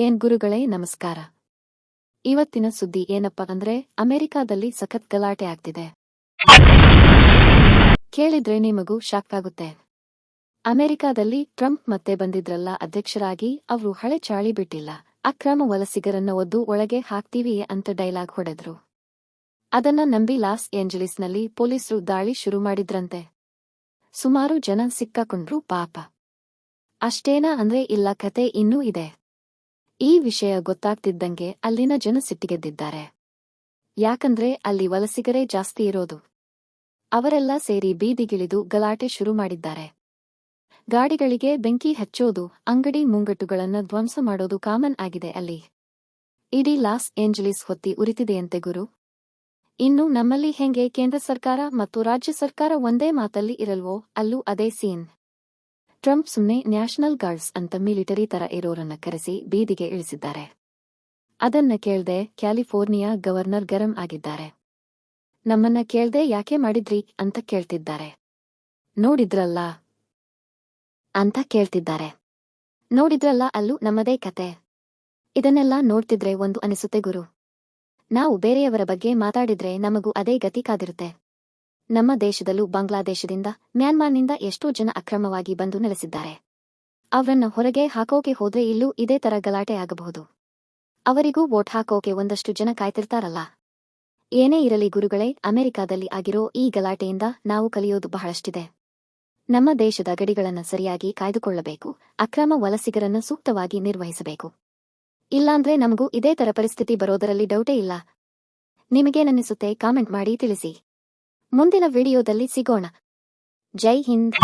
ಏನ್ ಗುರುಗಳೇ, ನಮಸ್ಕಾರ. ಇವತ್ತಿನ ಸುದ್ದಿ ಏನಪ್ಪ ಅಂದ್ರೆ, ಅಮೆರಿಕಾದಲ್ಲಿ ಸಖತ್ ಗಲಾಟೆ ಆಗ್ತಿದೆ. ಕೇಳಿದ್ರೆ ನಿಮಗೂ ಶಾಕ್ ಆಗುತ್ತೆ. ಅಮೆರಿಕಾದಲ್ಲಿ ಟ್ರಂಪ್ ಮತ್ತೆ ಬಂದಿದ್ರಲ್ಲ, ಅಧ್ಯಕ್ಷರಾಗಿ ಅವರು ಹಳೆ ಚಾಳಿ ಬಿಟ್ಟಿಲ್ಲ. ಅಕ್ರಮ ವಲಸಿಗರನ್ನ ಒದ್ದು ಒಳಗೆ ಹಾಕ್ತೀವಿ ಅಂತ ಡೈಲಾಗ್ ಹೊಡೆದ್ರು. ಅದನ್ನ ನಂಬಿ ಲಾಸ್ ಏಂಜಲೀಸ್ನಲ್ಲಿ ಪೊಲೀಸರು ದಾಳಿ ಶುರು ಮಾಡಿದ್ರಂತೆ. ಸುಮಾರು ಜನ ಸಿಕ್ಕಾಕೊಂಡ್ರು ಪಾಪ. ಅಷ್ಟೇನಾ ಅಂದ್ರೆ ಇಲ್ಲ, ಕತೆ ಇನ್ನೂ ಇದೆ. ಈ ವಿಷಯ ಗೊತ್ತಾಗ್ತಿದ್ದಂಗೆ ಅಲ್ಲಿನ ಜನ ಸಿಟ್ಟಿಗೆದ್ದಿದ್ದಾರೆ. ಯಾಕಂದ್ರೆ ಅಲ್ಲಿ ವಲಸಿಗರೇ ಜಾಸ್ತಿ ಇರೋದು. ಅವರೆಲ್ಲ ಸೇರಿ ಬೀದಿಗಿಳಿದು ಗಲಾಟೆ ಶುರು ಮಾಡಿದ್ದಾರೆ. ಗಾಡಿಗಳಿಗೆ ಬೆಂಕಿ ಹಚ್ಚೋದು, ಅಂಗಡಿ ಮುಂಗಟ್ಟುಗಳನ್ನ ಧ್ವಂಸ ಮಾಡೋದು ಕಾಮನ್ ಆಗಿದೆ ಅಲ್ಲಿ. ಇಡೀ ಲಾಸ್ ಏಂಜಲೀಸ್ ಹೊತ್ತಿ ಉರಿತಿದೆಯಂತೆ ಗುರು. ಇನ್ನು ನಮ್ಮಲ್ಲಿ ಹೆಂಗೆ ಕೇಂದ್ರ ಸರ್ಕಾರ ಮತ್ತು ರಾಜ್ಯ ಸರ್ಕಾರ ಒಂದೇ ಮಾತಲ್ಲಿ ಇರಲ್ವೋ, ಅಲ್ಲೂ ಅದೇ ಸೀನ್. ಟ್ರಂಪ್ ಸುಮ್ನೆ ನ್ಯಾಷನಲ್ ಗಾರ್ಡ್ಸ್ ಅಂತ ಮಿಲಿಟರಿ ತರ ಇರೋರನ್ನ ಕರೆಸಿ ಬೀದಿಗೆ ಇಳಿಸಿದ್ದಾರೆ. ಅದನ್ನ ಕೇಳ್ದೆ ಕ್ಯಾಲಿಫೋರ್ನಿಯಾ ಗವರ್ನರ್ ಗರಂ ಆಗಿದ್ದಾರೆ. ನಮ್ಮನ್ನ ಕೇಳ್ದೆ ಯಾಕೆ ಮಾಡಿದ್ರಿ ಅಂತ ಕೇಳ್ತಿದ್ದಾರೆ. ನೋಡಿದ್ರಲ್ಲ? ಅಂತ ಕೇಳ್ತಿದ್ದಾರೆ. ನೋಡಿದ್ರಲ್ಲ ಅಲ್ಲೂ ನಮ್ಮದೇ ಕತೆ. ಇದನ್ನೆಲ್ಲ ನೋಡ್ತಿದ್ರೆ ಒಂದು ಅನಿಸುತ್ತೆ ಗುರು. ನಾವು ಬೇರೆಯವರ ಬಗ್ಗೆ ಮಾತಾಡಿದ್ರೆ ನಮಗೂ ಅದೇ ಗತಿ ಕಾದಿರುತ್ತೆ. ನಮ್ಮ ದೇಶದಲ್ಲೂ ಬಾಂಗ್ಲಾದೇಶದಿಂದ ಮ್ಯಾನ್ಮಾರ್ನಿಂದ ಎಷ್ಟೋ ಜನ ಅಕ್ರಮವಾಗಿ ಬಂದು ನೆಲೆಸಿದ್ದಾರೆ. ಅವರನ್ನ ಹೊರಗೆ ಹಾಕೋಕೆ ಹೋದ್ರೆ ಇಲ್ಲೂ ಇದೇ ತರ ಗಲಾಟೆ ಆಗಬಹುದು. ಅವರಿಗೂ ವೋಟ್ ಹಾಕೋಕೆ ಒಂದಷ್ಟು ಜನ ಕಾಯ್ತಿರ್ತಾರಲ್ಲ. ಏನೇ ಇರಲಿ ಗುರುಗಳೇ, ಅಮೆರಿಕಾದಲ್ಲಿ ಆಗಿರೋ ಈ ಗಲಾಟೆಯಿಂದ ನಾವು ಕಲಿಯೋದು ಬಹಳಷ್ಟಿದೆ. ನಮ್ಮ ದೇಶದ ಗಡಿಗಳನ್ನು ಸರಿಯಾಗಿ ಕಾಯ್ದುಕೊಳ್ಳಬೇಕು, ಅಕ್ರಮ ವಲಸಿಗರನ್ನು ಸೂಕ್ತವಾಗಿ ನಿರ್ವಹಿಸಬೇಕು. ಇಲ್ಲಾಂದ್ರೆ ನಮಗೂ ಇದೇ ತರ ಪರಿಸ್ಥಿತಿ ಬರೋದರಲ್ಲಿ ಡೌಟೇ ಇಲ್ಲ. ನಿಮಗೇನನ್ನಿಸುತ್ತೆ ಕಾಮೆಂಟ್ ಮಾಡಿ ತಿಳಿಸಿ. ಮುಂದಿನ ವಿಡಿಯೋದಲ್ಲಿ ಸಿಗೋಣ. ಜೈ ಹಿಂದ್.